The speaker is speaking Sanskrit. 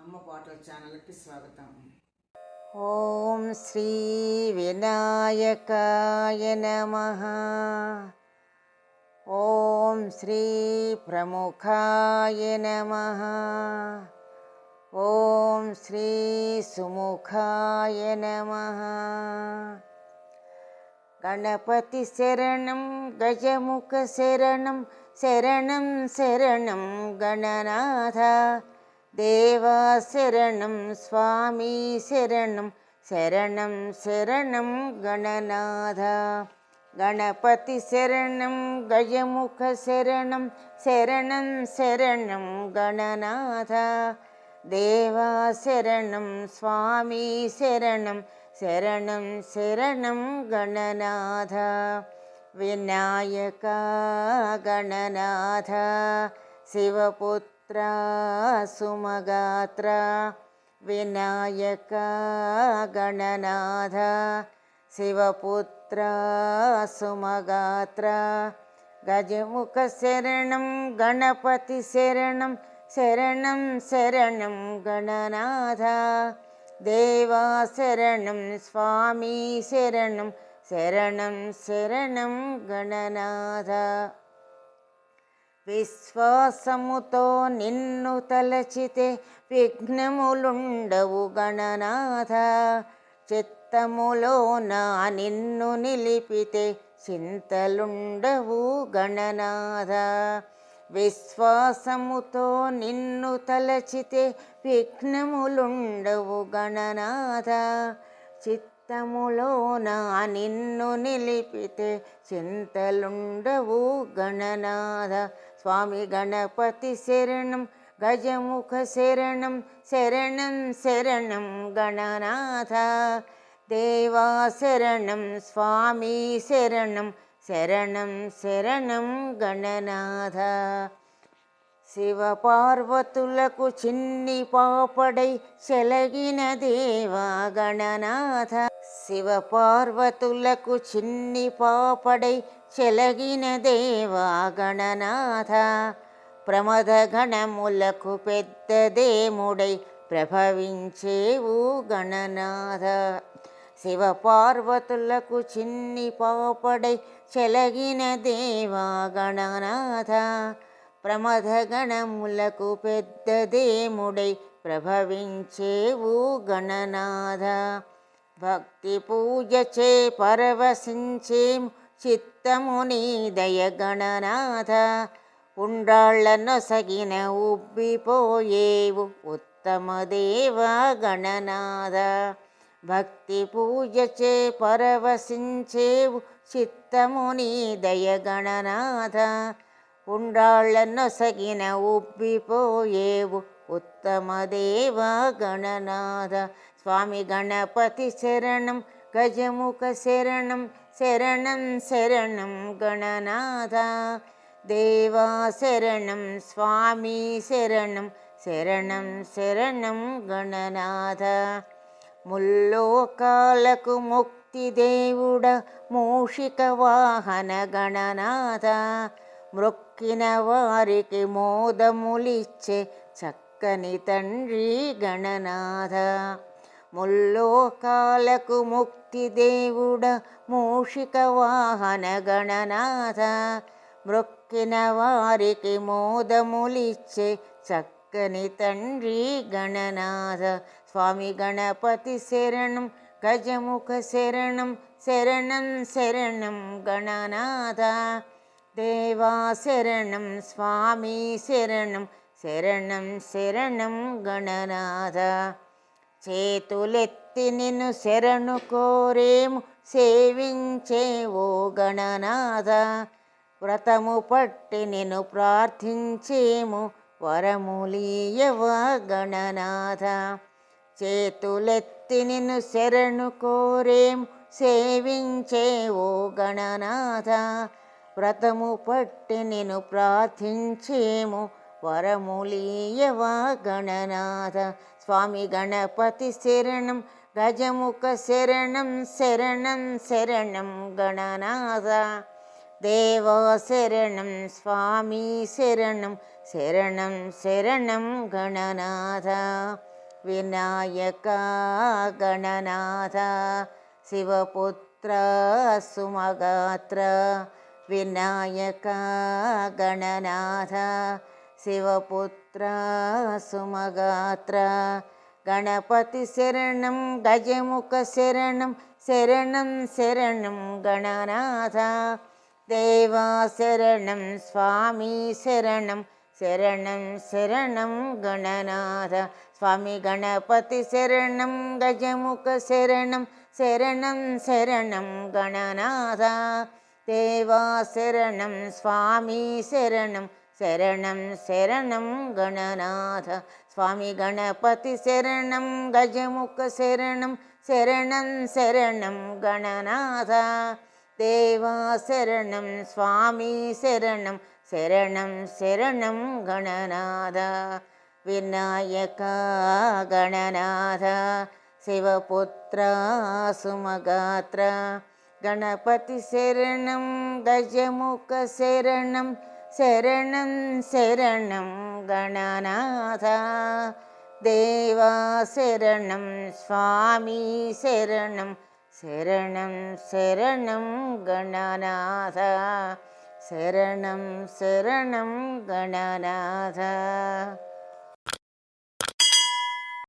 అమ్మ పాటల ఛానల్కి స్వాగతం ఓం శ్రీ వినాయకాయ నమ ఓం శ్రీ ప్రముఖాయ నమ ఓం శ్రీ సుముఖాయ నమ గణపతి శరణం గజముఖ శరణం శరణం देवा शरणं स्वामी शरणं शरणं शरणं गणनाथ। गणपतिशरणं गजमुखशरणं शरणं शरणं गणनाथ। देवा शरणं स्वामी शरणं शरणं शरणं गणनाथ। विनायका गणनाथ। शिवपुत्र सुमात्रा सुमगात्रा विनायका गणनाथ शिवपुत्रा सुमगात्रा गजमुखशरणं गणपतिशरणं शरणं शरणं गणनाथ देवाशरणं स्वामी शरणं शरणं शरणं गणनाथ। విశ్వాసముతో నిన్ను తలచితే విఘ్నములుండవు గణనాథ. చిత్తములో నా నిన్ను నిలిపితే చింతలుండవు గణనాథ. విశ్వాసముతో నిన్ను తలచితే విఘ్నములుండవు గణనాథ. చిత్తములో నా నిన్ను నిలిపితే చింతలుండవు గణనాథ. స్వామి గణపతి శరణం గజముఖ శరణం శరణం శరణం గణనాథ దేవా శరణం స్వామి శరణం శరణం శరణం గణనాథ శివ పార్వతులకు చిన్ని పాపడై చెలగిన దేవా గణనాథ శివపార్వతులకు చిన్ని పాపడై చెలగిన దేవా గణనాథ. ప్రమద గణములకు పెద్ద దేముడై ప్రభవించేవు గణనాథ. శివపార్వతులకు చిన్ని పాపడై చెలగిన దేవా గణనాథ. ప్రమద గణములకు పెద్ద దేముడై ప్రభవించేవు గణనాథ. భక్తి పూజ చే పరవశించేం చిత్తము నీ దయ గణనాథ సగిన ఉబ్బిపోయేవు ఉత్తమ దేవ గణనాథ. భక్తి పూజ చే పరవశించేవు చిత్తము నీ దయ గణనాథ సగిన ఉబ్బిపోయేవు ఉత్తమ దేవ గణనాథ స్వామి గణపతి శరణం గజముఖ శరణం శరణం శరణం గణనాథ దేవా శరణం స్వామి శరణం శరణం శరణం గణనాథ ముల్లోకాలకు ముక్తి దేవుడ మూషిక వాహన గణనాథ మ్రొక్కిన వారికి మోదములిచ్చే చక్కని తండ్రి గణనాథ ముల్లోకాలకు ముక్తి దేవుడ మూషిక వాహన గణనాథ మ్రొక్కిన వారికి మోదములిచ్చే చక్కని తండ్రి గణనాథ స్వామి గణపతి శరణం గజముఖ శరణం శరణం శరణం గణనాథ దేవా శరణం స్వామి శరణం శరణం శరణం గణనాథ చేతులెత్తి నిన్ను శరణు కోరేము ఓ గణనాథ వ్రతము పట్టి నిన్ను ప్రార్థించేము వరములీయవ గణనాథ చేతులెత్తి నిన్ను శరణు కోరేము ఓ గణనాథ వ్రతము పట్టి నిన్ను ప్రార్థించేము वरमूलीय वा गणनाथ स्वामीगणपतिशरणं गजमुखशरणं शरणं शरणं गणनाथ। देवशरणं स्वामी शरणं शरणं शरणं गणनाथ। विनायकः गणनाथ। शिवपुत्र सुमगात्र। विनायक गणनाथ। शिवपुत्रा सुमगात्रा गणपतिशरणं गजमुखशरणं शरणं शरणं गणनाथ देवाशरणं स्वामी शरणं शरणं शरणं गणनाथ स्वामी गणपतिशरणं गजमुखशरणं शरणं शरणं गणनाथ देवाशरणं स्वामी शरणं शरणं शरणं गणनाथ स्वामी गणपतिशरणं गजमुखशरणं शरणं शरणं गणनाथ देवा शरणं स्वामी शरणं शरणं शरणं गणनाथ विनायका गणनाथ शिवपुत्र सुमगात्र गणपतिशरणं गजमुखशरणं शरणं शरणं गणनाथ देवा शरणं स्वामी शरणं शरणं शरणं गणनाथ शरणं शरणं गणनाथ